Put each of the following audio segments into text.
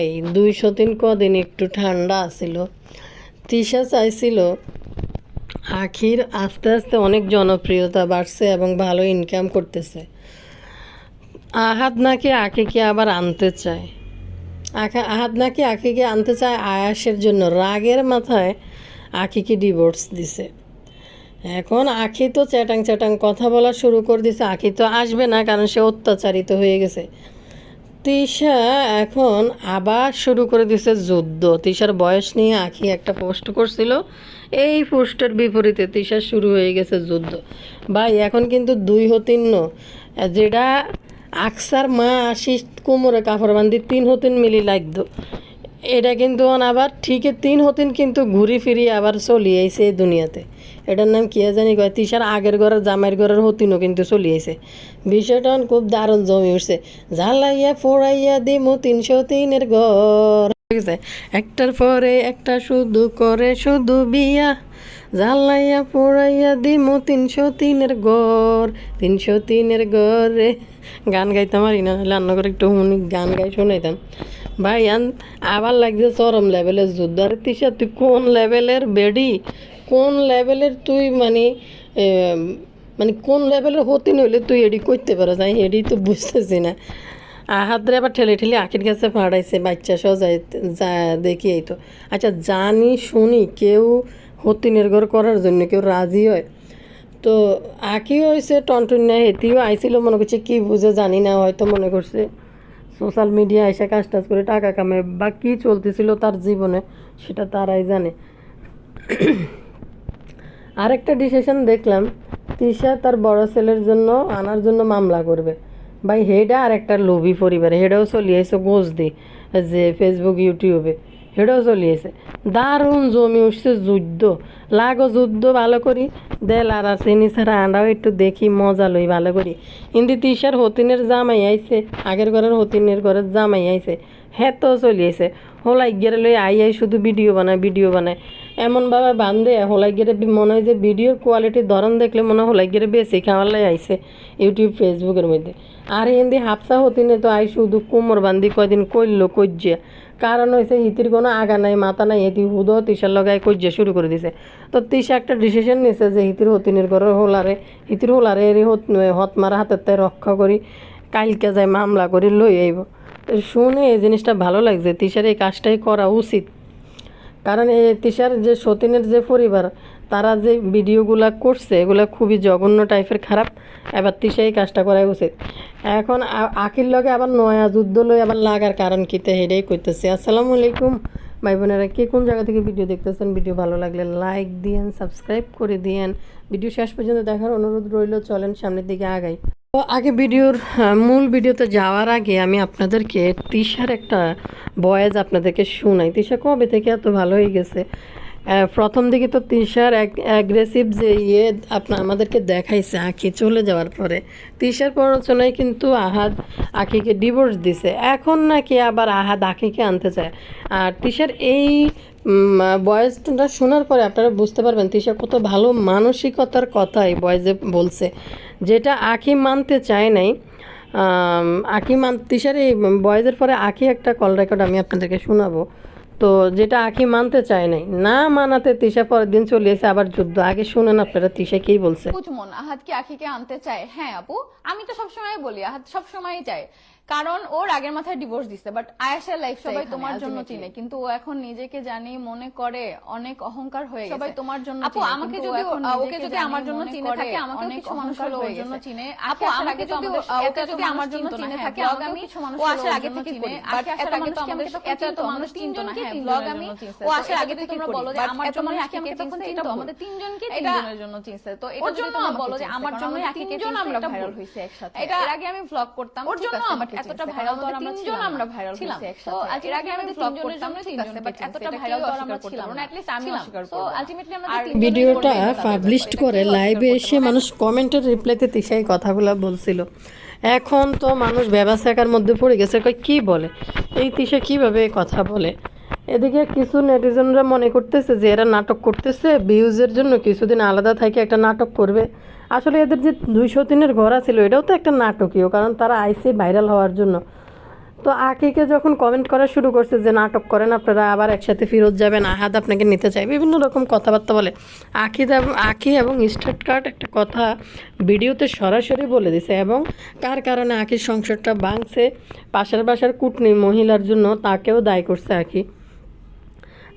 ভাই, দুইশো তিন কদিন একটু ঠান্ডা আছিল। তৃষা চাইছিল, আখির আস্তে আস্তে অনেক জনপ্রিয়তা বাড়ছে এবং ভালো ইনকাম করতেছে। আহাদ নাকি আখিকে আবার আনতে চায়? আখা আহাত নাকি আখিকে আনতে চায় আয়াসের জন্য? রাগের মাথায় আখিকে ডিভোর্স দিছে। এখন আখি তো চ্যাটাং চ্যাটাং কথা বলা শুরু করে দিছে। আখি তো আসবে না, কারণ সে অত্যাচারিত হয়ে গেছে। তিশা এখন আবার শুরু করে দিছে যুদ্ধ। তিশার বয়স নিয়ে আঁকি একটা পোস্ট করছিল। এই পোস্টের বিপরীতে তিশা শুরু হয়ে গেছে যুদ্ধ। ভাই, এখন কিন্তু দুই হতিন্ন। যেটা আকসার মা আসিস কোমরে কাপড় বান্ধি তিন হতিন মিলি লাগতো। এটা কিন্তু আবার ঠিকই তিন হতিন কিন্তু ঘুরি ফিরি আবার চলি আইছে এই দুনিয়াতে। এটার নাম কি জানি কয় তিসার আগের ঘরের জামাইয়ের ঘরের হতিনও কিন্তু চলি আইছে। বিষয়টা খুব দারুণ জমি উঠছে। ঝালাইয়া ফোড়াইয়া দিমু তিনশো তিনের ঘর। একটার পরে একটা শুধু করে শুধু বিয়া। জ্বালাইয়া পোড়াইয়া দিমু তিনশো তিনের ঘর। তিনশো তিনের ঘরে গান গাইতাম পারি না রান্না করে একটু গান গাই শোনাইতাম। ভাই, আন, আবার লাগছে চরম লেভেলের যুদ্ধ। আরে তিসা তুই কোন লেভেলের বেডি? কোন লেভেলের তুই মানে মানে কোন লেভেলের হতি নইলে তুই এডি করতে পারো? যাই এডি তো বুঝতেছি না। আহাতরে আবার ঠেলে ঠেলে আখির কাছে ফাড়াইছে, বাচ্চা সহ যাই যা দেখি এই তো। আচ্ছা জানি, শুনি, কেউ হতিনের ঘর করার জন্য কেউ রাজি হয়? তো আঁকি হয়েছে টনটুনিয়া হেতিও আইছিল, মনে করছে কি বুঝে জানি না, হয়তো মনে করছে। সোশ্যাল মিডিয়া এসে কাজ টাজ করে টাকা কামায়, বা কী চলতেছিল তার জীবনে সেটা তারাই জানে। আরেকটা ডিসিশন দেখলাম তৃষা তার বড় ছেলের জন্য আনার জন্য মামলা করবে। ভাই, হেডা আর একটা লোভি পরিবার, হেডাও চলিয়েছে গোজ দি যে ফেসবুক ইউটিউবে হেডাও চলিয়েছে দারুণ জমি উঠছে যুদ্ধ। লাগো যুদ্ধ ভালো করি। দেল আর চিনি ছাড়া আন্ডাও একটু দেখি, মজা লই ভালো করি। কিন্তু তিশার হতিনের জামাই আইছে, আগের ঘরের হতিনের ঘরের জামাই আইছে হ্যাঁ তো চলিয়েছে হোলাই গেরে লই আই আই শুধু ভিডিও বানায় ভিডিও বানায়। এমনভাবে বান্ধে হোলাই গেরে মনে হয় যে ভিডিওর কোয়ালিটির ধরন দেখলে মনে হয় হোলাই গেরে বেশি খাওয়ার লাই আইছে ইউটিউব ফেসবুকের মধ্যে। আর হিন্দি হাফসা হতিনে তো আই শুধু কোমর বান্ধি কয়দিন কইল কজ্জা কারণ হয়েছে হিতির কোনো আগা নাই, মাথা নাই, এটি হুদো তিসার লগাই কজ্জা শুরু করে দিছে। তো তিসা একটা ডিসিশন নিছে যে হিতির হতিনের ঘরের হোলারে, হিতির হোলারে এর হত হত মারা হাতের তাই রক্ষা করি, কালকে যাই মামলা করি লই আইব। তো শুনে এই জিনিসটা ভালো লাগছে তিসার এই কাজটাই করা উচিত। কারণ এই তিসার যে সতীনের যে পরিবার তারা যে ভিডিওগুলা করছে, এগুলো খুবই জঘন্য টাইপের খারাপ। এবার তিশা এই কাজটা করাই উচিত। এখন আখির লগে আবার নয়া যুদ্ধ লই আবার লাগার কারণ কিতে হেডেই করতেছে আসসালামু আলাইকুম। ভাই বোনেরা কে কোন জায়গা থেকে ভিডিও দেখতেছেন? ভিডিও ভালো লাগলে লাইক দিয়েন সাবস্ক্রাইব করে দিয়েন। ভিডিও শেষ পর্যন্ত দেখার অনুরোধ রইল, চলেন সামনের দিকে আগাই। তো আগে ভিডিওর মূল ভিডিওতে যাওয়ার আগে আমি আপনাদেরকে তিশার একটা বয়েজ আপনাদেরকে শোনাই। তিশা কবে থেকে এত ভালো হয়ে গেছে? প্রথম দিকে তো তিশার অ্যাগ্রেসিভ যে ইয়ে আপনার আমাদেরকে দেখাইছে আঁকি চলে যাওয়ার পরে। তিশার প্ররোচনায় কিন্তু আহাদ আঁকিকে ডিভোর্স দিছে। এখন নাকি আবার আহাদ আঁকিকে আনতে চায়। আর তিশার এই বয়েসটা শোনার পরে আপনারা বুঝতে পারবেন তিশা কত ভালো মানসিকতার কথা এই বয়েজে বলছে। যেটা আঁকি মানতে চায় নাই আঁকি মান তিশার এই বয়েজের পরে আঁকি একটা কল রেকর্ড আমি আপনাদেরকে শোনাবো। তো যেটা আখি মানতে চায় নাই। না মানাতে তিশা পরের দিন চলে এসে আবার যুদ্ধ। আগে শুনেন আপনারা, তিশা কি বলছে? বুঝমন, আহাত কি আখিকে আনতে চায়? হ্যাঁ আপু। আমি তো সবসময় বলি আহাদ সবসময় চায়। কারণ ওর আগের মাথায় ডিভোর্স দিছে বাট আয়াসের লাইফ সবাই তোমার জন্য চিনে। কিন্তু ও এখন নিজেকে জানি মনে করে অনেক অহংকার হয়ে গেছে। সবাই তোমার জন্য আপু আমাকে যদি ওকে যদি আমার জন্য চিনে থাকে আমাকে কিছু মানুষ ওর জন্য চিনে। আপু আমাকে যদি ওকে যদি আমার জন্য চিনে থাকে আমি ও আসার আগে থেকে চিনে। বাট এত আগে তো আমাদের এত এত মানুষ চিনতো না হ্যাঁ ব্লগ আমি ও আসার আগে থেকে তোমরা বলো যে আমার জন্য আখিকে তখন চিনতো আমাদের তিনজনকে তিনজনের জন্য চিনছে। তো এটা যদি তোমরা বলো যে আমার জন্য আখিকে তিনজন আমরা ভাইরাল হইছে একসাথে এর আগে আমি ব্লগ করতাম ওর জন্য আমাকে এতটা ভাইরাল তো আমরা তিনজন আমরা ভাইরাল এর আগে করতাম ঠিক আছে বাট এতটা ভাইরাল তো আমরা ছিলাম না অ্যাটলিস্ট আমি অস্বীকার করব আলটিমেটলি আমরা তিনজন ভিডিওটা পাবলিশ করে লাইভে এসে মানুষ কমেন্টের রিপ্লাইতে তিশাই কথাগুলো বলছিল। এখন তো মানুষ ব্যবসাকার মধ্যে পড়ে গেছে কই কি বলে? এই তিশা কীভাবে কথা বলে? এদিকে কিছু নেটিজনরা মনে করতেছে যে এরা নাটক করতেছে ভিউজের জন্য কিছুদিন আলাদা থেকে একটা নাটক করবে। আসলে এদের যে দুইশো তিনের ঘোড়া ছিল, এটাও তো একটা নাটকীয়, কারণ তারা আইসে ভাইরাল হওয়ার জন্য। তো আকিকে যখন কমেন্ট করা শুরু করছে যে নাটক করেন আপনারা, আবার একসাথে ফেরত যাবেন, আহাদ আপনাকে নিতে চাই বিভিন্ন রকম কথাবার্তা বলে। আকি আকি এবং স্টার্ট কার্ড একটা কথা ভিডিওতে সরাসরি বলে দিছে, এবং কার কারণে আকির সংসারটা ভাঙছে, পাশের বাসার কুটনি মহিলার জন্য তাকেও দায়ী করছে আকি।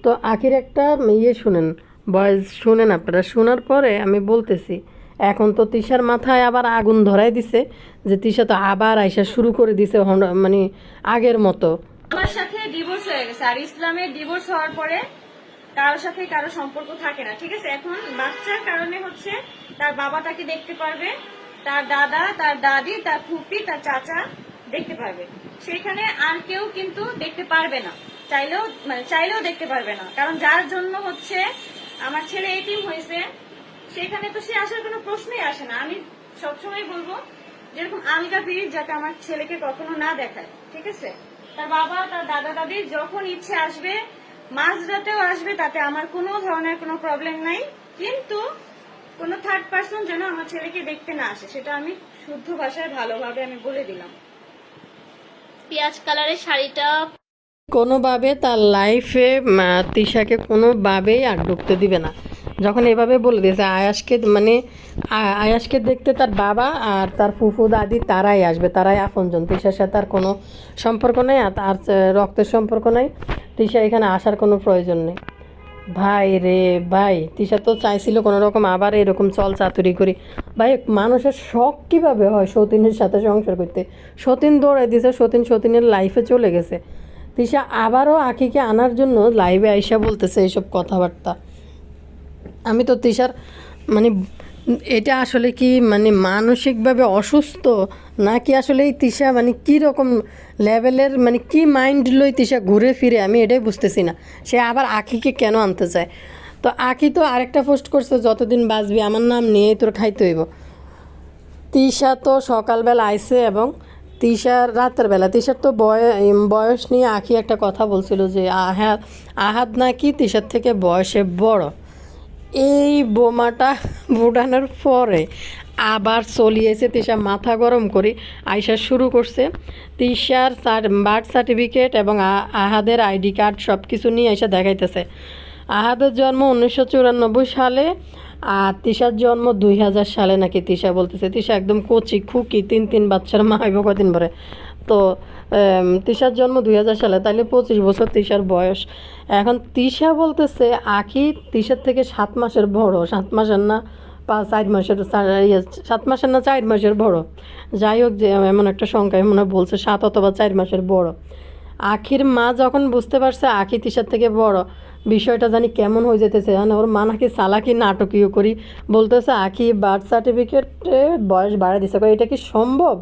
তো আখির একটা ইয়ে শুনেন, বয়স শুনেন আপনারা, শোনার পরে আমি বলতেছি এখন তো তিশার মাথায় আবার আগুন ধরাই দিছে, যে তিশা তো আবার আইসা শুরু করে দিছে মানে আগের মতো। আমার সাথে ডিভোর্স হয়ে গেছে, আর ইসলামের ডিভোর্স হওয়ার পরে কারোর সাথে কারও সম্পর্ক থাকে না, ঠিক আছে? এখন বাচ্চার কারণে হচ্ছে তার বাবা তাকে দেখতে পারবে, তার দাদা, তার দাদি, তার ফুপি, তার চাচা দেখতে পারবে। সেখানে আর কেউ কিন্তু দেখতে পারবে না, চাইলেও মানে চাইলেও দেখতে পারবে না, কারণ যার জন্য হচ্ছে আমার ছেলে এটিম হয়েছে সেখানে তো সে আসার কোনো প্রশ্নই আসে না। আমি সবসময় বলব যেরকম আলগা পিরিত যাতে আমার ছেলেকে কখনো না দেখায় ঠিক আছে? তার বাবা তার দাদা দাদি যখন ইচ্ছে আসবে মাঝরাতেও আসবে তাতে আমার কোনো ধরনের কোনো প্রবলেম নাই। কিন্তু কোনো থার্ড পার্সন যেন আমার ছেলেকে দেখতে না আসে সেটা আমি শুদ্ধ ভাষায় ভালোভাবে আমি বলে দিলাম। পেঁয়াজ কালারের শাড়িটা কোনোভাবে তার লাইফে তিশাকে কোনোভাবেই আর ঢুকতে দিবে না। যখন এভাবে বলে দিয়েছে, আয়াসকে মানে আয়াসকে দেখতে তার বাবা আর তার ফুফু দাদি তারাই আসবে, তারাই আপনজন। তিশার সাথে আর কোনো সম্পর্ক নেই আর তার রক্তের সম্পর্ক নেই। তিশা এখানে আসার কোনো প্রয়োজন নেই। ভাই রে ভাই তিশা তো চাইছিল কোনো রকম আবার এরকম চল চাতুরি করি। ভাই, মানুষের শখ কীভাবে হয় সতীনের সাথে সংসার করতে? সতীন দৌড়াই দিছে সতীন সতীনের লাইফে চলে গেছে। তিশা আবারও আখিকে আনার জন্য লাইভে আইসা বলতেছে এইসব কথাবার্তা। আমি তো তিশার মানে এটা আসলে কি মানে মানসিকভাবে অসুস্থ? নাকি আসলে এই তিশা মানে কী রকম লেভেলের মানে কি মাইন্ড লই তিশা ঘুরে ফিরে? আমি এটাই বুঝতেছি না। সে আবার আখিকে কেন আনতে চায়? তো আখি তো আরেকটা পোস্ট করছে, যতদিন বাঁচবি, আমার নাম নিয়েই তোর খাইতে হইব। তিশা তো সকালবেলা আইছে এবং তিশার রাতের বেলা, তিশার তো বয়- বয়স নিয়ে আখি একটা কথা বলছিল যে আহাদ আহাদ নাকি তিশার থেকে বয়সে বড়? এই বোমাটা ফুটানোর পরে আবার চলিয়েছে। তিশা মাথা গরম করে আইসা শুরু করছে। তিশার বার্থ সার্টিফিকেট এবং আহাদের আইডি কার্ড সব কিছু নিয়ে এসে দেখাইতেছে। আহাদের জন্ম উনিশশো চুরানব্বই সালে আর তিশার জন্ম দুই হাজার সালে নাকি তিশা বলতেছে। তিশা একদম কচি, খুকি, তিন তিন বাচ্চার মা হইব কদিন পরে। তো তিশার জন্ম দুই হাজার সালে তাহলে পঁচিশ বছর তিশার বয়স। এখন তিশা বলতেছে আখি তিশার থেকে সাত মাসের বড়। সাত মাসের না পাঁচ চার মাসের ইয়ে, সাত মাসের না চার মাসের বড়। যাই হোক যে এমন একটা সংখ্যায় মনে বলছে সাত অথবা চার মাসের বড়। আখির মা যখন বুঝতে পারছে আখি তিশার থেকে বড় বিষয়টা জানি কেমন হয়ে যেতেছে মানে ওর মা নাকি সালাকি নাটকীয় করি বলতেছে আখি বার্থ সার্টিফিকেটে বয়স বাড়াই দিছে। এটা কি সম্ভব?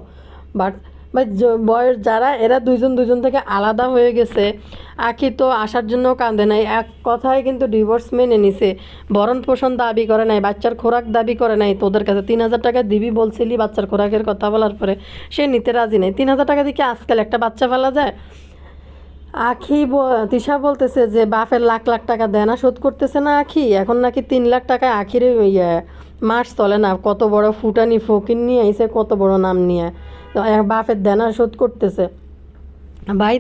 বাট বা বয়স যারা, এরা দুইজন দুজন থেকে আলাদা হয়ে গেছে। আখি তো আসার জন্য কাঁদে নাই। এক কথায় কিন্তু ডিভোর্স মেনে নিছে। ভরণ পোষণ দাবি করে নাই, বাচ্চার খোরাক দাবি করে নাই তোদের কাছে। তিন হাজার টাকা দিবি বলছিলি বাচ্চার খোরাকের কথা বলার পরে। সে নিতে রাজি নেই। তিন হাজার টাকা দিয়ে কি আজকাল একটা বাচ্চা ফেলা যায়? আখি তিশা বলতেছে যে, বাপের লাখ লাখ টাকা দেনা শোধ করতেছে না আখি? এখন নাকি তিন লাখ টাকায় আখির ইয়ে মাস চলে না। কত বড় ফুটানি ফকির নিয়ে আইসে কত বড় নাম নিয়ে। বাপের দেনা শোধ করতেছে। ভাই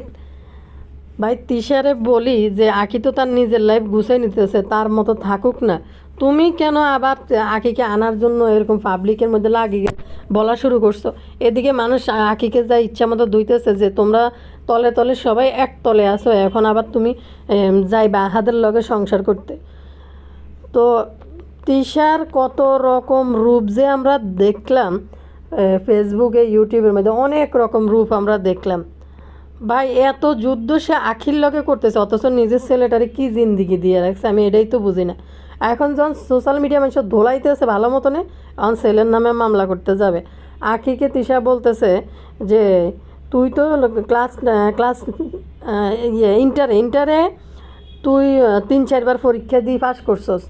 ভাই, তিশারে বলি যে, আঁকি তো তার নিজের লাইফ গুছাই নিতেছে, তার মতো থাকুক না। তুমি কেন আবার আঁকিকে আনার জন্য এরকম পাবলিকের মধ্যে লাগিয়ে বলা শুরু করছ। এদিকে মানুষ আঁকিকে যা ইচ্ছা মতো ধুইতেছে যে, তোমরা তলে তলে সবাই এক তলে আসো এখন আবার তুমি যাই যাইবা হাতের লগে সংসার করতে। তো তিশার কত রকম রূপ যে আমরা দেখলাম ফেসবুকে ইউটিউবের মধ্যে অনেক রকম রূপ আমরা দেখলাম। ভাই, এত যুদ্ধ সে আখির লগে করতেছে, অথচ নিজের ছেলেটারে কি জিন্দিগি দিয়ে রাখছে, আমি এটাই তো বুঝি না। এখন যখন সোশ্যাল মিডিয়া মানুষ ধোলাইতেছে ভালো মতনে এখন ছেলের নামে মামলা করতে যাবে। আখিকে তিশা বলতেছে যে, তুই তো ক্লাস ক্লাস ইয়ে ইন্টারে ইন্টারে তুই তিন চারবার পরীক্ষা দিয়ে পাস করছস।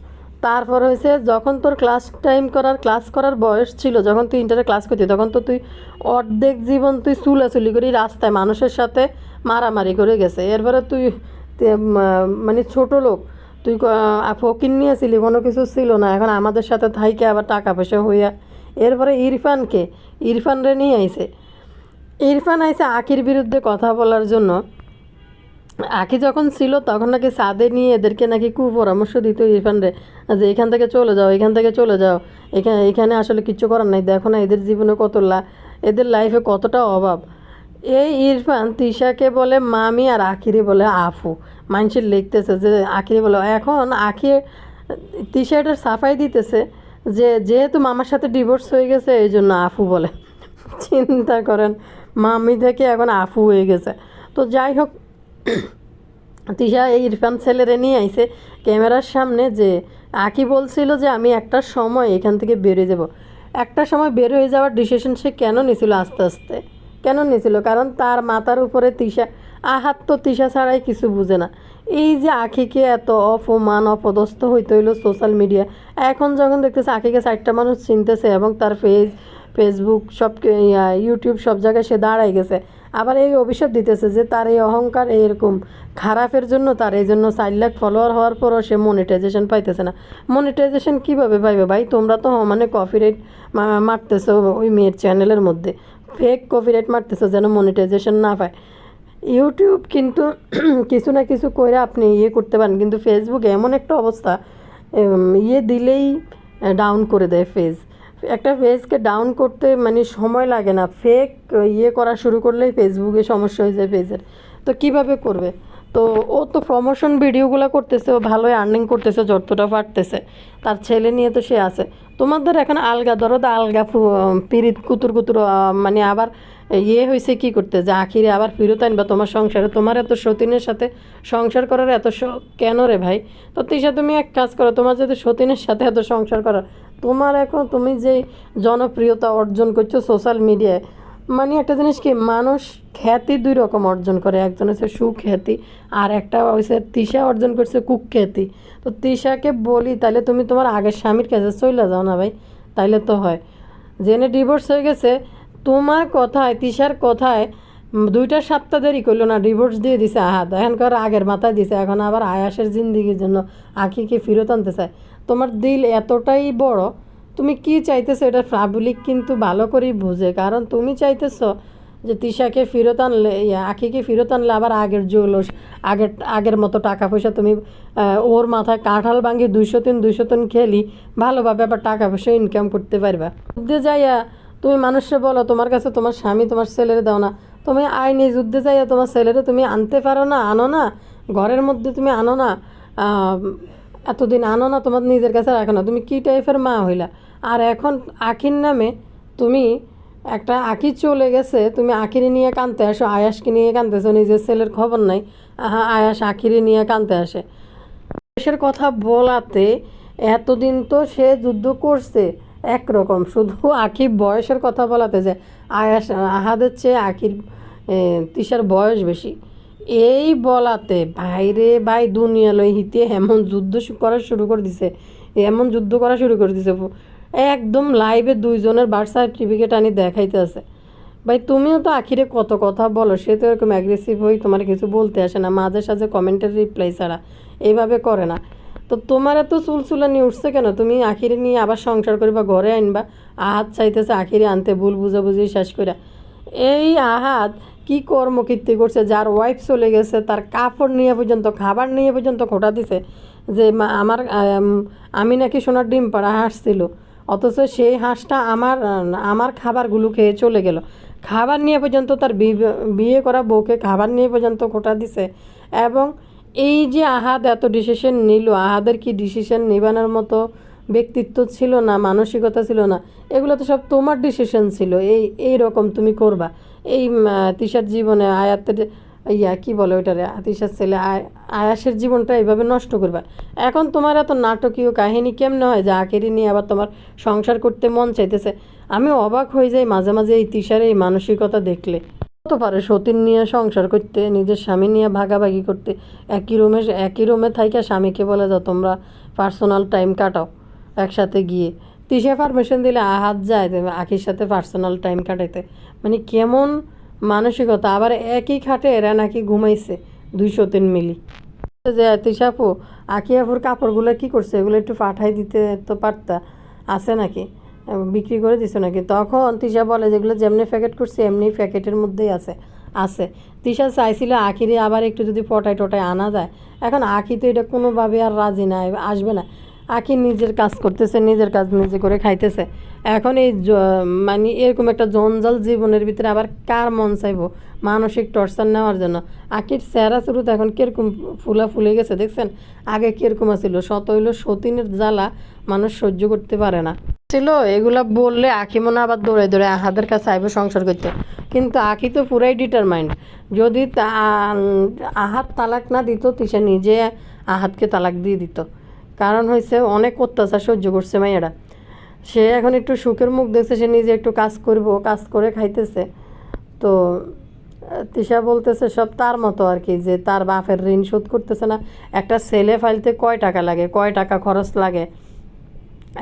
তারপর হয়েছে যখন তোর ক্লাস টাইম করার ক্লাস করার বয়স ছিল, যখন তুই ইন্টারে ক্লাস করতি, তখন তো তুই অর্ধেক জীবন তুই চুলাচুলি করি রাস্তায় মানুষের সাথে মারামারি করে গেছে। এরপরে তুই মানে ছোট লোক, তুই ফকির নিয়েছিলি কোনো কিছু ছিল না। এখন আমাদের সাথে থাইকে আবার টাকা পয়সা হইয়া, এরপরে ইরফানকে, ইরফান রে নিয়ে আইছে। ইরফান আইসে আখির বিরুদ্ধে কথা বলার জন্য। আখি যখন ছিল, তখন নাকি সাদে নিয়ে এদেরকে নাকি কুপরামর্শ দিত ইরফান রে, যে এখান থেকে চলে যাও, এখান থেকে চলে যাও। এখানে এখানে আসলে কিচ্ছু করার নাই। দেখো না, এদের জীবনে কত লা, এদের লাইফে কতটা অভাব। এই ইরফান তিশাকে বলে, মামি আর আখিরে বলে, আফু। মানুষের লিখতেছে যে, আখিরে বলে, এখন আখি, তিশা এটার সাফাই দিতেছে যে, যেহেতু মামার সাথে ডিভোর্স হয়ে গেছে, এই জন্য আফু বলে। চিন্তা করেন, মামি থেকে এখন আফু হয়ে গেছে। তো যাই হোক তিশা, এই ইরফান ছেলেরে নিয়ে আইছে ক্যামেরার সামনে যে আকি বলছিল যে আমি একটা সময় এখান থেকে বেরিয়ে যাব। একটা সময় বের হয়ে যাওয়ার ডিসিশন সে কেন নিয়েছিল আস্তে আস্তে? কেন নিয়েছিল কারণ তার মাথার উপরে তিশা, আহাত তো তিশা ছাড়াই কিছু বুঝে না। এই যে আখিকে এত অপমান, অপদস্থ হইতে হইল সোশ্যাল মিডিয়া এখন যখন দেখতেছে আখিকে চারটা মানুষ চিনতেছে এবং তার ফেস ফেসবুক সব ইউটিউব সব জায়গায় সে দাঁড়াই গেছে আবার এই অভিশাপ দিতেছে যে তার এই অহংকার এরকম খারাপের জন্য, তার এই জন্য চার লাখ ফলোয়ার হওয়ার পরও সে মনিটাইজেশন পাইতেছে না। মনিটাইজেশন কীভাবে পাইবে ভাই? তোমরা তো মানে কপিরাইট মারতেছো ওই মেয়ের চ্যানেলের মধ্যে। ফেক কপিরাইট মারতেছো যেন মনিটাইজেশন না পায়। ইউটিউব কিন্তু কিছু না কিছু করে আপনি ইয়ে করতে পারেন, কিন্তু ফেসবুক এমন একটা অবস্থা ইয়ে দিলেই ডাউন করে দেয় ফেজ একটা ফেজকে ডাউন করতে মানে সময় লাগে না। ফেক ইয়ে করা শুরু করলেই ফেসবুকে সমস্যা হয়ে যায় ফেজের তো কীভাবে করবে? তো ও তো প্রমোশন ভিডিওগুলো করতেছে, ও ভালোই আর্নিং করতেছে, যতটা পারতেছে। তার ছেলে নিয়ে তো সে আছে। তোমাদের এখন আলগা দরদ, আলগা ফু- পিরিত কুতুর কুতুর মানে আবার ইয়ে হয়েছে কি করতে? যে আখিরে আবার ফেরত আনবা তোমার সংসারে। তোমার এত সতীনের সাথে সংসার করার এত কেন রে ভাই? তো তিশা, তুমি এক কাজ করো, তোমার যদি সতীনের সাথে এত সংসার করার তোমার এখন তুমি যে জনপ্রিয়তা অর্জন করছ সোশ্যাল মিডিয়ায় মানে একটা জিনিস কি, মানুষ খ্যাতি দুই রকম অর্জন করে। একজন হচ্ছে সুখ্যাতি আর একটা হচ্ছে তৃষা অর্জন করছে কুখ্যাতি। তো তৃষাকে বলি, তাহলে তুমি তোমার আগের স্বামীর কাছে চলে যাও না ভাই, তাইলে তো হয়। জেনে ডিভোর্স হয়ে গেছে, তোমার কথায় তিশার কথায় দুইটা সপ্তাহ দেরি করল না ডিভোর্স দিয়ে দিছে আহাত। এখনকার আগের মাথায় দিছে, এখন আবার আয়াসের জিন্দিগির জন্য আখিকে ফেরত আনতে চায়? তোমার দিল এতটাই বড়, তুমি কি চাইতেছো এটা পাবলিক কিন্তু ভালো করেই বুঝে। কারণ তুমি চাইতেছো যে তিশাকে ফেরত আনলে আখিকে ফেরত আনলে আবার আগের জৌলস, আগের আগের মতো টাকা পয়সা তুমি ওর মাথায় কাঁঠাল ভাঙি দুইশো তিন দুইশো তিন খেলি, ভালোভাবে আবার টাকা পয়সা ইনকাম করতে পারবা। যুদ্ধে যাইয়া তুমি মানুষে বলো, তোমার কাছে তোমার স্বামী তোমার ছেলেরে দাও না। তুমি আইনি যুদ্ধে যাইয়া তোমার ছেলেরে তুমি আনতে পারো না, আনো না, ঘরের মধ্যে তুমি আনো না। এতদিন আনো না তোমার নিজের কাছে রাখো না। তুমি কী টাইপের মা হইলা? আর এখন আখির নামে তুমি একটা আখি চলে গেছে তুমি আখিরে নিয়ে কানতে আসো আয়াসকে নিয়ে কানতেছো নিজের ছেলের খবর নাই। আহা আয়াস আখিরে নিয়ে কানতে আসে। দেশের কথা বলাতে এতদিন তো সে যুদ্ধ করছে একরকম শুধু আখি বয়সের কথা বলাতে যে আয়াস আহাদের চেয়ে আখির এ, তিশার বয়স বেশি। এই বলাতে বাইরে ভাই দুনিয়া লই হিতে এমন যুদ্ধ করা শুরু করে দিছে। এমন যুদ্ধ করা শুরু করে দিছে। একদম লাইভে দুইজনের বার্থ সার্টিফিকেট আনি দেখাইতে আছে। ভাই, তুমিও তো আখিরে কত কথা বলো, সে তো এরকম অ্যাগ্রেসিভ হই তোমার কিছু বলতে আসে না, মাঝে সাঝে কমেন্টের রিপ্লাই ছাড়া। এইভাবে করে না। তো তোমার এত চুলচুলানি উঠছে কেন? তুমি আখিরে নিয়ে আবার সংসার করবা, ঘরে আনবা। আহাত চাইতেছে আখিরে আনতে, ভুল বুঝাবুঝি শেষ করে এই আহাত কি কর্মকীর্তি করছে? যার ওয়াইফ চলে গেছে, তার কাপড় নিয়ে পর্যন্ত, খাবার নিয়ে পর্যন্ত খোটা দিছে যে আমার, আমি নাকি সোনার ডিম পাড়া হাঁস ছিল অথচ সেই হাঁসটা আমার আমার খাবারগুলো খেয়ে চলে গেল। খাবার নিয়ে পর্যন্ত তার বিয়ে করা বউকে খাবার নিয়ে পর্যন্ত খোটা দিছে এবং এই যে আহাদ এত ডিসিশন নিল, আহাদের কি ডিসিশন নিবানোর মতো ব্যক্তিত্ব ছিল না, মানসিকতা ছিল না, এগুলো তো সব তোমার ডিসিশন ছিল। এই এই রকম তুমি করবা। এই তিশার জীবনে আয়াতের ইয়া, কি বলে ওইটারে? তিশার ছেলে আয়- আয়াসের জীবনটা এইভাবে নষ্ট করবা। এখন তোমার এত নাটকীয় কাহিনী কেমনে হয়? যে আখেরি নিয়ে আবার তোমার সংসার করতে মন চাইতেছে। আমি অবাক হয়ে যাই মাঝে মাঝে এই তিশার এই মানসিকতা দেখলে। কত পারে সতীন নিয়ে সংসার করতে, নিজের স্বামী নিয়ে ভাগাভাগি করতে, একই রুমে একই রুমে থাইকা স্বামীকে বলে, যাও তোমরা পার্সোনাল টাইম কাটাও, একসাথে গিয়ে। তিশা পারমিশন দিলে হাত যায় আখির সাথে পার্সোনাল টাইম কাটাইতে। মানে কেমন মানসিকতা। আবার একই খাটে এরা নাকি ঘুমাইছে দুইশো তিন মিলি। যে তিশা আপু আখি আপুর কাপড়গুলো কি করছে? এগুলো একটু পাঠাই দিতে তো পারতা। আছে নাকি? বিক্রি করে দিছো নাকি? তখন তিশা বলে যেগুলো যেমনি প্যাকেট করছে, এমনি প্যাকেটের মধ্যেই আছে। আছে। তিশা চাইছিল আখিরে আবার একটু যদি পটায় টটায় আনা যায়। এখন আখি তো এটা কোনোভাবে আর রাজি না আসবে না। আখি নিজের কাজ করতেছে, নিজের কাজ নিজে করে খাইতেছে। এখন এই মানে এরকম একটা জঞ্জাল জীবনের ভিতরে আবার কার মন চাইব? মানসিক টর্চার নেওয়ার জন্য। আখির চেহারা শুরুতে এখন কীরকম ফুলা ফুলে গেছে দেখছেন? আগে কীরকম আছিল? শত হইল সতীনের জ্বালা, মানুষ সহ্য করতে পারে না। ছিল, এগুলা বললে আখি মনে আবার দৌড়ে দৌড়ে আহাদের কাছে আইব সংসার করতে। কিন্তু আখি তো পুরাই ডিটারমাইন্ড যদি আহাত তালাক না দিত সে নিজে আহাতকে তালাক দিয়ে দিত। কারণ হয়েছে অনেক অত্যাচার সহ্য করছে মাইয়ারা। সে এখন একটু সুখের মুখ দেখছে, সে নিজে একটু কাজ করব, কাজ করে খাইতেছে। তো, তিশা বলতেছে, সব তার মতো আর কি, যে তার বাপের ঋণ শোধ করতেছে না। একটা ছেলে ফাইলতে কয় টাকা লাগে? কয় টাকা খরচ লাগে?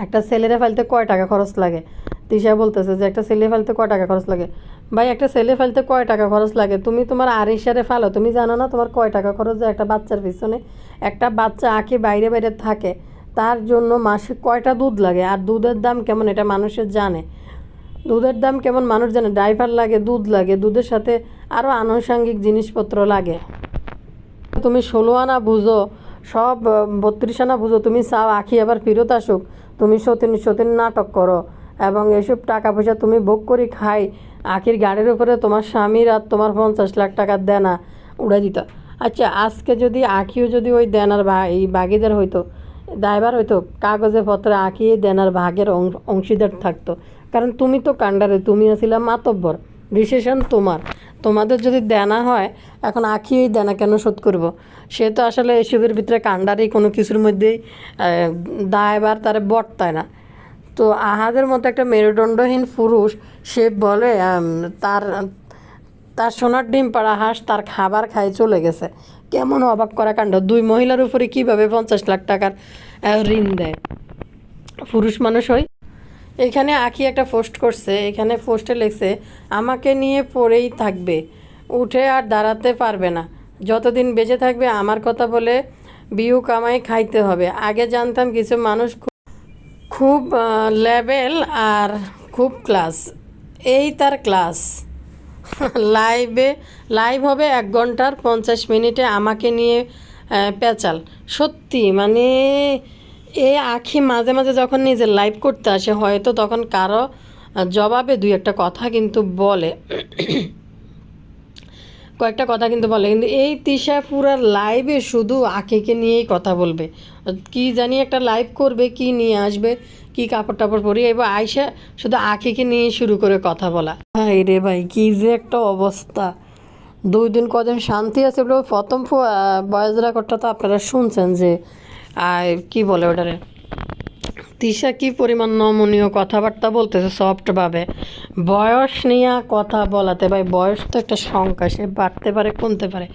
একটা ছেলেরে ফাইলতে কয় টাকা খরচ লাগে? তিশা বলতেছে যে একটা ছেলে ফেলতে কয় টাকা খরচ লাগে? ভাই, একটা ছেলে ফেলতে কয় টাকা খরচ লাগে? তুমি তোমার আড়াইশারে ফেলো, তুমি জানো না তোমার কয় টাকা খরচ যায় একটা বাচ্চার পিছনে? একটা বাচ্চা আঁকে, বাইরে বাইরে থাকে, তার জন্য মাসে কয়টা দুধ লাগে? আর দুধের দাম কেমন এটা মানুষের জানে। দুধের দাম কেমন মানুষ জানে? ড্রাইভার লাগে, দুধ লাগে, দুধের সাথে আরও আনুষঙ্গিক জিনিসপত্র লাগে। তুমি ষোলো আনা বুঝো, সব, বত্রিশ আনা বুঝো, তুমি চাও আখি আবার ফেরত আসুক, তুমি সতীন সতীন নাটক করো। এবং এসব টাকা পয়সা তুমি ভোগ করি খাই। আখির গাড়ির উপরে তোমার স্বামীর আর তোমার পঞ্চাশ লাখ টাকা দেনা উড়ে দিত। আচ্ছা আজকে যদি আখিও যদি ওই দেনার বা এই বাগিদার হইতো ড্রাইভার হইতো, কাগজে পত্রে আঁকি দেনার ভাগের অংশীদার থাকতো। কারণ তুমি তো কাণ্ডারে, তুমি ছিলাম মাতব্বর ডিসিশন তোমার। তোমাদের যদি দেনা হয়, এখন আখি এই দেনা কেন শোধ করব? সে তো আসলে এসবের ভিতরে কাণ্ডারি কোনো কিছুর মধ্যেই দায়বার তারে বর্তায় না। তো আহাদের মতো একটা মেরুদণ্ডহীন পুরুষ, সে বলে তার তার সোনার ডিম পাড়া হাঁস তার খাবার খায় চলে গেছে। কেমন অবাক করা কাণ্ড। দুই মহিলার উপরে কীভাবে পঞ্চাশ লাখ টাকার ঋণ দেয়? পুরুষ মানুষ হয় এখানে আখি একটা পোস্ট করছে। এখানে পোস্টে লিখছে, আমাকে নিয়ে পড়েই থাকবে। উঠে আর দাঁড়াতে পারবে না। যতদিন বেঁচে থাকবে, আমার কথা বলে বিউ কামাই খাইতে হবে। আগে জানতাম কিছু মানুষ খুব লেভেল আর খুব ক্লাস এই তার ক্লাস লাইভে লাইভ হবে এক ঘণ্টার পঞ্চাশ মিনিটে আমাকে নিয়ে পেঁচাল। সত্যি মানে এ আখি মাঝে মাঝে যখন নিজের লাইভ করতে আসে, হয়তো তখন কারও জবাবে দুই একটা কথা কিন্তু বলে। কয়েকটা কথা কিন্তু বলে, কিন্তু এই তিশা পুরা লাইভে শুধু আখিকে নিয়েই কথা বলবে। কি জানি একটা লাইভ করবে, কি নিয়ে আসবে, কি কাপড় টাপড় পরিয়ে, এবার আয়সা শুধু আখিকে নিয়ে শুরু করে কথা বলা। ভাই রে ভাই, কি যে একটা অবস্থা। দুই দিন কদিন শান্তি আছে প্রথম বয়স রেকর্ডটা তো আপনারা শুনছেন যে, আর কি বলে ওটারে? তিশা কি পরিমাণ নমনীয় কথাবার্তা বলতেছে সফটভাবে? বয়স নিয়ে কথা বলাতে ভাই, বয়স তো একটা সংখ্যা, সে বাড়তে পারে, কমতে পারে।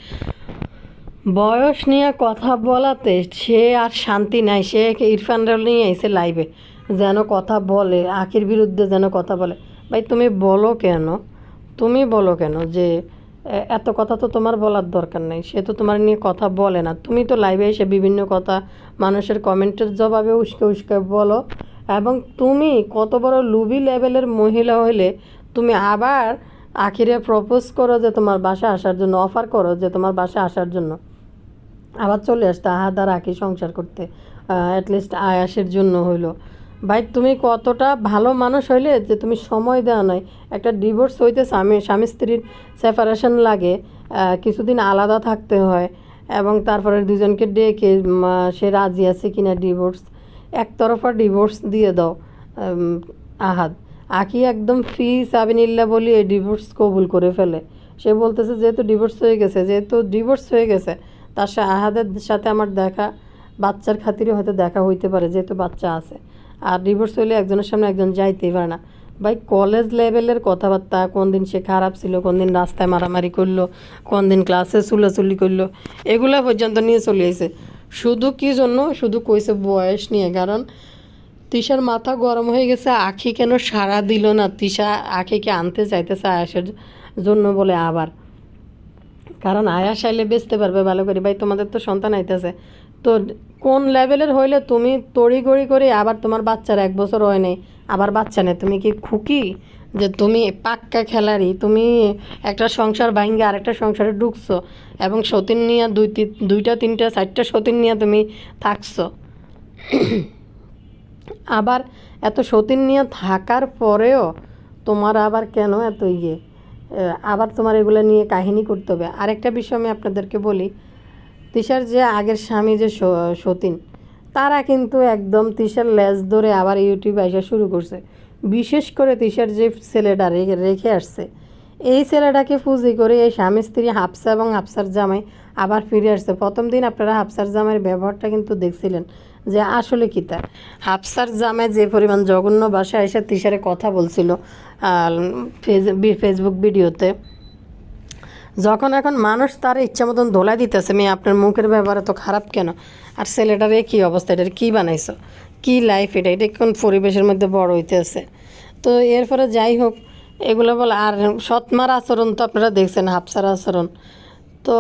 বয়স নিয়ে কথা বলাতে সে আর শান্তি নাই, সে ইরফানরা নিয়ে এসে লাইভে যেন কথা বলে, আখির বিরুদ্ধে যেন কথা বলে। ভাই, তুমি বলো কেন? তুমি বলো কেন যে এত কথা তো তোমার বলার দরকার নেই। সে তো তোমার নিয়ে কথা বলে না। তুমি তো লাইভে এসে বিভিন্ন কথা, মানুষের কমেন্টের জবাবে উস্কে উস্কে বলো। এবং তুমি কত বড় লুবি লেভেলের মহিলা হইলে, তুমি আবার আখিরে প্রপোজ করো যে তোমার বাসা আসার জন্য অফার করো যে তোমার বাসা আসার জন্য। আবার চলে আসতে আহাদা রাখি সংসার করতে অ্যাটলিস্ট আয়াসের জন্য হইল। ভাই, তুমি কতটা ভালো মানুষ হইলে যে তুমি সময় দেওয়া নয়। একটা ডিভোর্স হইতে স্বামী স্বামী স্ত্রীর সেপারেশন লাগে কিছুদিন আলাদা থাকতে হয় এবং তারপরে দুজনকে ডেকে সে রাজি আছে কিনা ডিভোর্স একতরফা ডিভোর্স দিয়ে দাও আহাদ। আকি একদম ফি সাবিনিল্লা বলি এই ডিভোর্স কবুল করে ফেলে। সে বলতেছে, যেহেতু ডিভোর্স হয়ে গেছে, যেহেতু ডিভোর্স হয়ে গেছে, তার সা- আহাদের সাথে আমার দেখা, বাচ্চার খাতিরে হয়তো দেখা হইতে পারে, যেহেতু বাচ্চা আছে। আর ডিভোর্স হইলে একজনের সামনে একজন যাইতেই পারে না। ভাই কলেজ লেভেলের কথাবার্তা, কোন দিন সে খারাপ ছিল, কোন দিন রাস্তায় মারামারি করল, কোন দিন ক্লাসে চুলাচুলি করল, এগুলো পর্যন্ত নিয়ে চলে এসে শুধু কি জন্য? শুধু কইছে বয়স নিয়ে, কারণ তিশার মাথা গরম হয়ে গেছে, আখি কেন সাড়া দিল না? তিশা আখিকে আনতে চাইতেছে আয়াসের জন্য বলে আবার। কারণ আয়াস আইলে বেচতে পারবে ভালো করে। ভাই, তোমাদের তো সন্তান আইতেছে। তো কোন লেভেলের হইলে তুমি তড়িগড়ি করে আবার তোমার বাচ্চার এক বছর হয় নাই? আবার বাচ্চা নেই। তুমি কি খুকি? যে তুমি পাক্কা খেলারি তুমি একটা সংসার ভাঙ্গে আরেকটা সংসারে ঢুকছো এবং সতীন নিয়ে দুই দুইটা, তিনটা, চারটা সতীন নিয়ে তুমি থাকছো। আবার এত সতীন নিয়ে থাকার পরেও তোমার আবার কেন এত ইয়ে? আবার তোমার এগুলো নিয়ে কাহিনী করতে হবে। আরেকটা বিষয় আমি আপনাদেরকে বলি। তিশার যে আগের স্বামী যে সতীন, তারা কিন্তু একদম তিশার লেজ ধরে আবার ইউটিউবে আসা শুরু করছে। বিশেষ করে তিশার যে ছেলেটা রেখে রেখে আসছে, এই ছেলেটাকে পুঁজি করে এই স্বামী স্ত্রী হাফসা এবং হাফসার জামাই আবার ফিরে আসছে। প্রথম দিন আপনারা হাফসার জামাইয়ের ব্যবহারটা কিন্তু দেখছিলেন যে আসলে কি তার। হাফসার জামাই যে পরিমাণ জঘন্য বাসায় এসে তিশারে কথা বলছিল ফেস- ফেসবুক ভিডিওতে। যখন এখন মানুষ তার ইচ্ছা মতন ধোলাই দিতেছে, মেয়ে, আপনার মুখের ব্যবহার এত খারাপ কেন? আর ছেলেটার এ কী অবস্থা? এটার কী বানাইছো? কী লাইফ এটা? এটা কোন পরিবেশের মধ্যে বড় হইতেছে? তো এরপরে যাই হোক, এগুলো বলে, আর সৎমার আচরণ তো আপনারা দেখছেন, হাফসার আচরণ। তো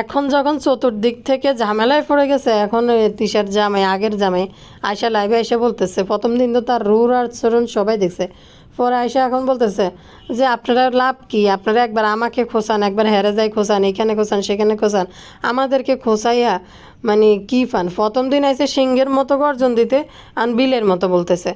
এখন যখন চতুর্দিক থেকে ঝামেলায় পড়ে গেছে, এখন তিশার জামাই, আগের জামাই আয়সা লাইভে এসে বলতেছে, প্রথম দিন তো তার রুর আচরণ সবাই দেখছে। পরে আয়সা এখন বলতেছে যে, আপনারা লাভ কি? আপনারা একবার আমাকে খোসান একবার হেরে যায় খোসান এখানে খোসান সেখানে খোসান আমাদেরকে খোসাইয়া মানে কি ফান? প্রথম দিন আইসে সিংহের মতো গর্জন দিতে আর বিলের মতো বলতেছে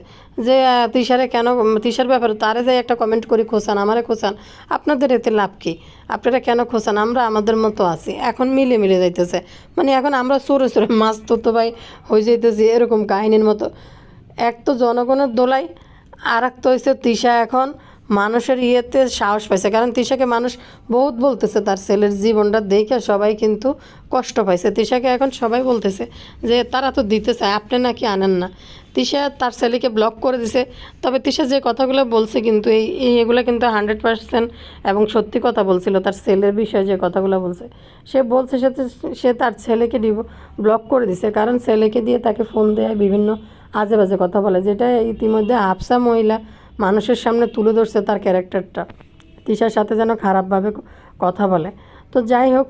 যে তিশারে কেন, তিশার ব্যাপারে তারে যাই একটা কমেন্ট করি খোসান আমারে খোসান আপনাদের এতে লাভ কি? আপনারা কেন খোসান আমরা আমাদের মতো আছি। এখন মিলে মিলে যাইতেছে। মানে এখন আমরা সরে সরে মাছ তো ভাই হয়ে যাইতেছি, এরকম কাহিনীর মতো। এক তো জনগণের দোলাই আর এক তো হয়েছে তিশা এখন। মানুষের ইয়েতে সাহস পাইছে, কারণ তিশাকে মানুষ বহুত বলতেছে তার ছেলের জীবনটা দেখে সবাই কিন্তু কষ্ট পাইছে। তিশাকে এখন সবাই বলতেছে যে, তারা তো দিতে চায় আপনি নাকি আনেন না? তিশা তার ছেলেকে ব্লক করে দিছে। তবে তিশা যে কথাগুলো বলছে কিন্তু এই এই এগুলো কিন্তু হান্ড্রেড পার্সেন্ট এবং সত্যি কথা বলছিল তার ছেলের বিষয়ে যে কথাগুলো বলছে। সে বলছে, সে সে তার ছেলেকে ব্লক করে দিছে। কারণ ছেলেকে দিয়ে তাকে ফোন দেয় বিভিন্ন আজে বাজে কথা বলে, যেটা ইতিমধ্যে আফসা মহিলা মানুষের সামনে তুলে ধরছে তার ক্যারেক্টারটা তিশার সাথে যেন খারাপভাবে কথা বলে। তো যাই হোক,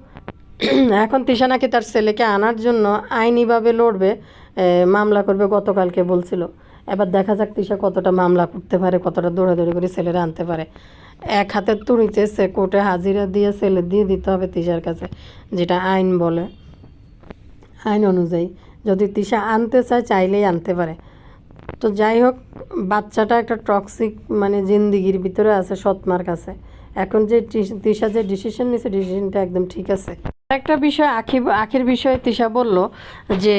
এখন তিশা নাকি তার ছেলেকে আনার জন্য আইনিভাবে লড়বে মামলা করবে গতকালকে বলছিল। এবার দেখা যাক তিশা কতটা মামলা করতে পারে, কতটা দৌড়াদৌড়ি করে ছেলেরা আনতে পারে। এক হাতের তুড়িতে সে কোর্টে হাজিরা দিয়ে ছেলে দিয়ে দিতে হবে তিশার কাছে, যেটা আইন বলে। আইন অনুযায়ী যদি তিশা আনতে চায়, চাইলেই আনতে পারে। তো যাই হোক, বাচ্চাটা একটা টক্সিক মানে জিন্দিগির ভিতরে আছে সৎমার কাছে এখন যে তিশা যে ডিসিশন নিছে ডিসিশনটা একদম ঠিক আছে। একটা বিষয় আখি আখির বিষয়ে তিশা বলল যে,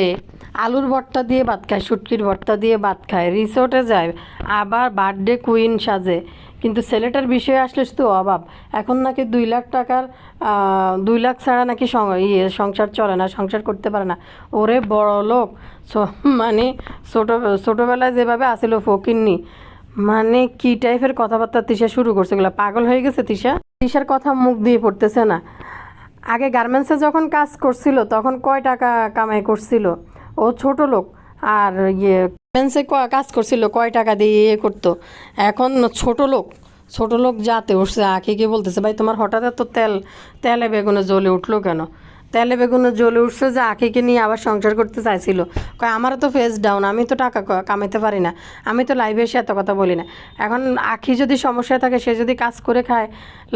আলুর ভর্তা দিয়ে ভাত খায়, শুটকির ভর্তা দিয়ে ভাত খায়। রিসোর্টে যায়, আবার বার্থডে কুইন সাজে। কিন্তু ছেলেটার বিষয়ে আসলে শুধু অভাব। এখন নাকি দুই লাখ টাকার দুই লাখ ছাড়া নাকি ইয়ে সংসার চলে না, সংসার করতে পারে না। ওরে বড় লোক মানে ছোটো, ছোটোবেলায় যেভাবে আসিল ফকিরনি মানে কি টাইপের কথাবার্তা তিশা শুরু করছে এগুলো? পাগল হয়ে গেছে তিশা? তিশার কথা মুখ দিয়ে পড়তেছে না। আগে গার্মেন্টসে যখন কাজ করছিল, তখন কয় টাকা কামাই করছিল? ও ছোট লোক। আর ইয়ে পেন্সে কাজ করছিল, কয় টাকা দিয়ে ইয়ে করতো। এখন ছোট লোক ছোট লোক যাতে উঠছে আখিকে বলতেছে, ভাই, তোমার হঠাৎ এত তেল, তেলে বেগুনে জ্বলে উঠল কেন? তেলে বেগুনে জ্বলে উঠছে যে আখিকে নিয়ে আবার সংসার করতে চাইছিল। কয়, আমারও তো ফেস ডাউন আমি তো টাকা কামাইতে পারি না। আমি তো লাইভে এসে এত কথা বলি না। এখন আখি যদি সমস্যায় থাকে, সে যদি কাজ করে খায়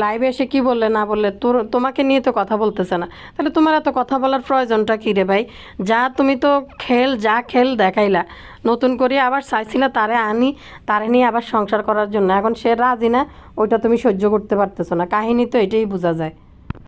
লাইভে এসে কি বললে, না বললে? তোর, তোমাকে নিয়ে তো কথা বলতেছে না। তাহলে তোমার এত কথা বলার প্রয়োজনটা কী রে ভাই? যা তুমি তো খেল, যা খেল দেখাইলা। নতুন করে আবার চাইছিলা তারে আনি, তারে নিয়ে আবার সংসার করার জন্য। এখন সে রাজি না, ওইটা তুমি সহ্য করতে পারতেছো না। কাহিনী তো এটাই বোঝা যায়।